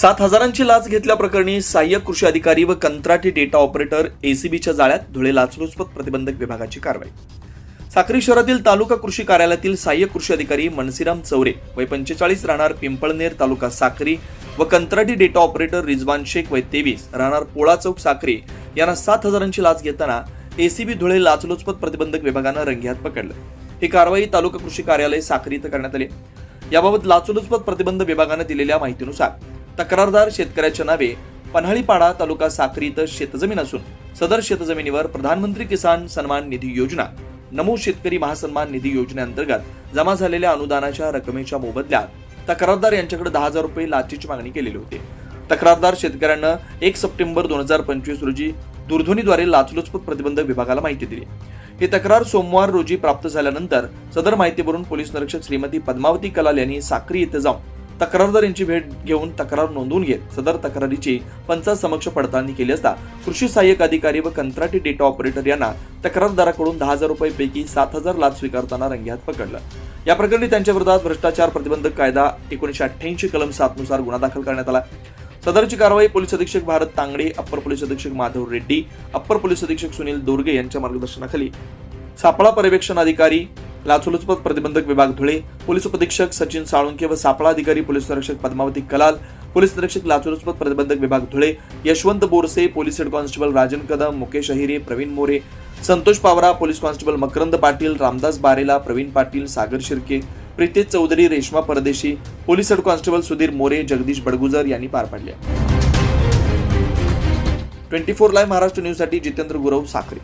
सात हजारांची लाच घेतल्याप्रकरणी सहाय्यक कृषी अधिकारी व कंत्राटी डेटा ऑपरेटर एसीबीच्या जाळ्यात धुळे लाचलुचपत प्रतिबंधक विभागाची कारवाई. साक्री शहरातील तालुका कृषी कार्यालयातील सहाय्यक कृषी अधिकारी मनसीराम चौरे वय पंचेचाळीस राहणार पिंपळनेर तालुका साक्री व कंत्राटी डेटा ऑपरेटर रिजवान शेख वय तेवीस राहणार पोळा चौक साक्री यांना सात हजारांची लाच घेताना एसीबी धुळे लाचलुचपत प्रतिबंधक विभागानं रंगेहात पकडलं. ही कारवाई तालुका कृषी कार्यालय साक्री इथं करण्यात आली याबाबत लाचलुचपत प्रतिबंध विभागानं दिलेल्या माहितीनुसार तक्रारदार शेतकऱ्याच्या नावे पन्हाळीपाडा तालुका साक्री इथं शेतजमीन असून सदर शेतजमिनीवर प्रधानमंत्री किसान सन्मान निधी योजना नमो शेतकरी महासन्मान निधी योजनेअंतर्गत जमा झालेल्या अनुदानाच्या रकमेच्या मोबदल्यात तक्रारदार यांच्याकडे दहा हजार रुपये लाचेची मागणी केलेली होती. तक्रारदार शेतकऱ्यांना एक सप्टेंबर दोन हजार पंचवीस रोजी दूरध्वनीद्वारे लाचलुचपत प्रतिबंधक विभागाला माहिती दिली. ही तक्रार सोमवार रोजी प्राप्त झाल्यानंतर सदर माहितीवरून पोलीस निरीक्षक श्रीमती पद्मावती कलाल यांनी साक्री येथे जाऊन तक्रारदार यांची भेट घेऊन तक्रार नोंदवून घेत सदर तक्रारीची पंचासमक्ष पडताळणी केली असता कृषी सहाय्यक अधिकारी व कंत्राटी डेटा ऑपरेटर यांना तक्रारदाराकडून दहा हजार रुपये पैकी सात हजार लाच स्वीकारताना रंगेहात पकडलं. या प्रकरणी त्यांच्या विरोधात भ्रष्टाचार प्रतिबंधक कायदा एकोणीशे अठ्ठ्याऐंशी कलम सातनुसार गुन्हा दाखल करण्यात आला. सदरची कारवाई पोलीस अधीक्षक भारत तांगडे अप्पर पोलीस अधीक्षक माधव रेड्डी अप्पर पोलीस अधीक्षक सुनील दोर्गे यांच्या मार्गदर्शनाखाली. सापळा पर्यवेक्षण अधिकारी लाचलुचपत प्रतिबंधक विभाग धुळे पोलीस उपधीक्षक सचिन साळुंके व सापळा अधिकारी पोलीस निरीक्षक पद्मावती कलाल पोलीस निरीक्षक लाचलुचपत प्रतिबंधक विभाग Dhule Yashwant Borse police head constable Rajan Kadam Mukesh Ahire Pravin More Santosh Pawara police constable Makrand Patil Ramdas Barela Pravin Patil Sagar Shirke Pritesh Chaudhari Reshma Pardeshi police head constable Sudhir More Jagdish Badgujar यांनी पार पाडले. Twenty four live Maharashtra न्यूजसाठी जितेंद्र गुरव साखरे.